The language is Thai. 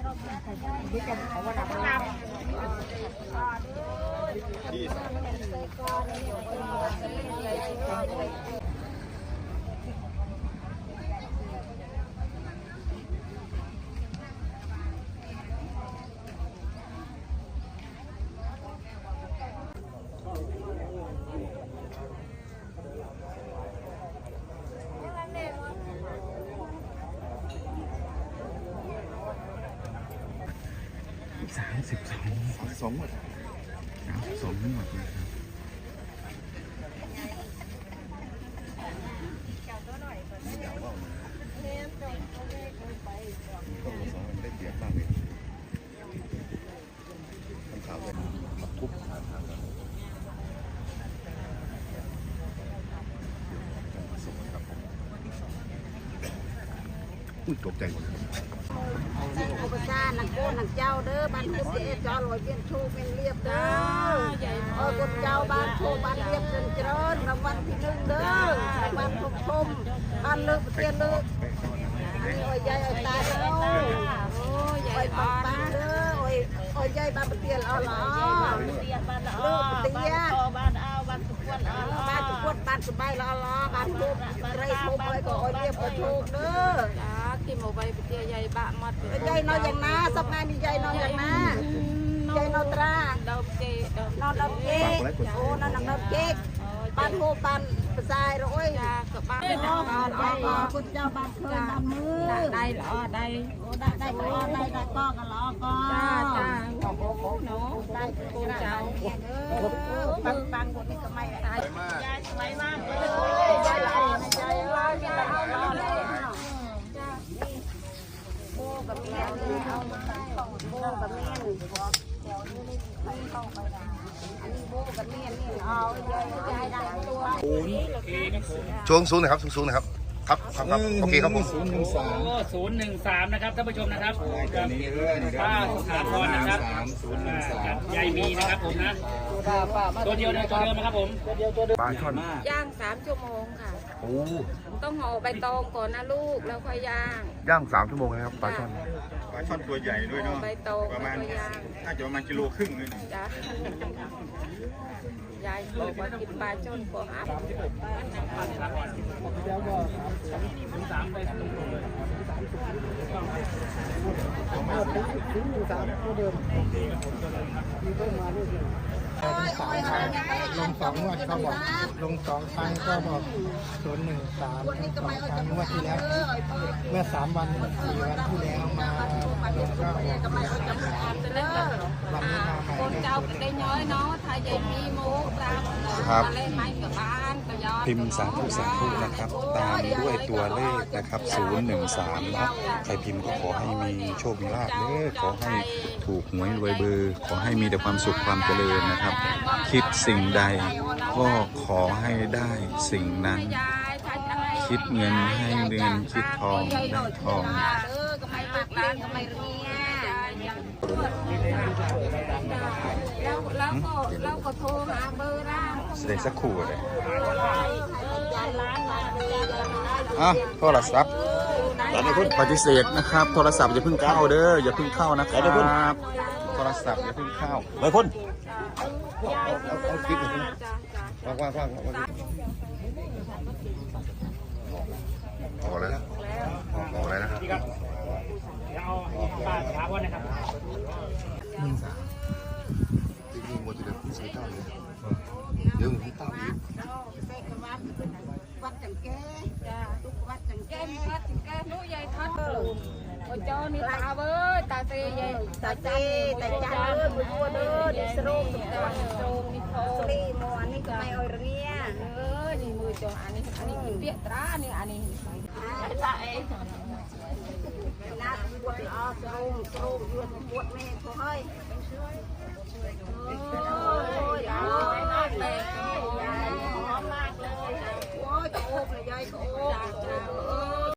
สา สิบสองสองหมดสามสองหมดนะครับอุ้ยตกใจหมดเลย ឧបសានឹងកូននឹងចៅដឺបានគុំទេចោលឲ្យមានឈូមានលៀបដឺអើគុំចៅបានឈូបានលៀបច្រើនច្រើនរង្វាន់ទី1ដឺបានធំធំអត់លើកប្រទៀតលើកអូយាយឲ្យតាអូយាយបងតាដឺអូយាយបានប្រទៀតល្អល្អបានប្រទៀតបានល្អបានអោបានសុខភាពល្អ ยยายโอ้ยตาเด้อโอ้ยปังปังเด้อโอ้ยโอ้ยยายบ้านเตียนอ๋อเหรอเลิกเตียบ้านเอาบ้านสุขวัญอ๋อบ้านสุขวัญบ้านสบายละอ๋อบ้านทุกไรทุกอะไรก็โอ้ยเรียบก็ถูกเด้อ khi mà bay bị tia dây bạ mặt ยายนอน อย่างน้าสัปดาห์นี้ยายนอนอย่างน้ายายนอนตรา đâu kê đâu นอนดับเก๊กโอ้นอนดับเก๊กปันหูปันประสายร้อย ra các bạn นอนบ้านคุณเจ้าบ้านเคยบ้านมือ đây là đây ได้ได้ก็ได้ได้ก็กันล้อก็ cha cha nó ได้ cô cháu ปังปังคนนี้ก็ไม่ได้ยายสวยมากเลยยายละยายละยายเอานอนเลยโอ้กับเมียนี่เอาโบ้กับเมียนี่บอกเดี๋ยวนี้ไม่ต้องไปอันนี้โบ้กับเมียนี่เอายายยายได้ตัวสูงสูงหน่อยครับสูงสูงหนะครับ ครับครับครับโอเคครับผมศูนย์หนึ่งสามโอ้ศูนย์หนึ่งสามนะครับท่านผู้ชมนะครับตัวนี้เด้อนี่เด้อป้าสุขาพรนะครับสามศูนย์หนึ่งสามกับยายมีนะครับผมนะตัวเดียวเลยตัวเดียวนะครับผมปลาช่อนย่างสามชั่วโมงค่ะโอ้ต้องห่อใบตองก่อนนะลูกแล้วค่อยย่างย่างสามชั่วโมงนะครับปลาช่อนปลาช่อนตัวใหญ่ด้วยเนาะใบตองประมาณแล้วก็ย่างน่าจะประมาณกิโลครึ่งเลยจ้ะยายบอกว่ากินปลาจนกว่าอัพ ลงสองงวดเขาบอกลงสองครั้งก็บอกศูนย์หนึ่งสามสองครั้งงวดที่แล้ว เมื่อสามวันสี่วันที่แล้วมาลงก็บอกจะเล่นกับอ่คนเจ้าก็ได้น้อยเนาะถ้ายายมีโมกตามครับมาเล่นไม้กับบ้านก็ย พิมพ์สาธุสาธุนะครับ ตามด้วยตัวเลขนะครับ013เนาะใครพิมพ์ก็ขอให้มีโชค มีลาภเด้อขอให้ถูกหวยรวยเบอร์ ขอให้มีแต่ความสุขความเจริญนะครับ คิดสิ่งใดก็ขอให้ได้สิ่งนั้น คิดเงินให้เงินคิดทองได้ทอง แล้วแล้วก็แล้วก็โทรหาเบอร์ร้านแสดงสักครู่เลยอะโทรศัพท์ปฏิเสธนะครับ โทรศัพท์อย่าเพิ่งเข้าเด้ออย่าเพิ่งเข้านะครับโทรศัพท์อย่าเพิ่งเข้าไปพ่นยายเอาเอาคลิปหน่อยนะว่างว่างว่างว่างออกแล้วออกออกแล้วนะครับพี่ครับเดี๋ยวเอาป้าสุขาพรนะครับ จริงๆหมดที่เดิมใช้เต้าเลยเดี๋ยวผมเต้าอีกวัดจังแก่ทุกวัดจังแกแก่มพัดแกมนู้ยายทัดโอ้ยจอนี่ตาเว้ยตาเตยายตาเต้ตาจันเด้อบุญเด้อดิสโรงสุดยอดตรงนี่โทสลีโมอันนี้ก็ไม่เอาเรียเออนี่มือจออันนี้อันนี้เปียตรานี่อันนี้ละเองนัดปวดออกโรงโรงยืนปวดแม่เขาให้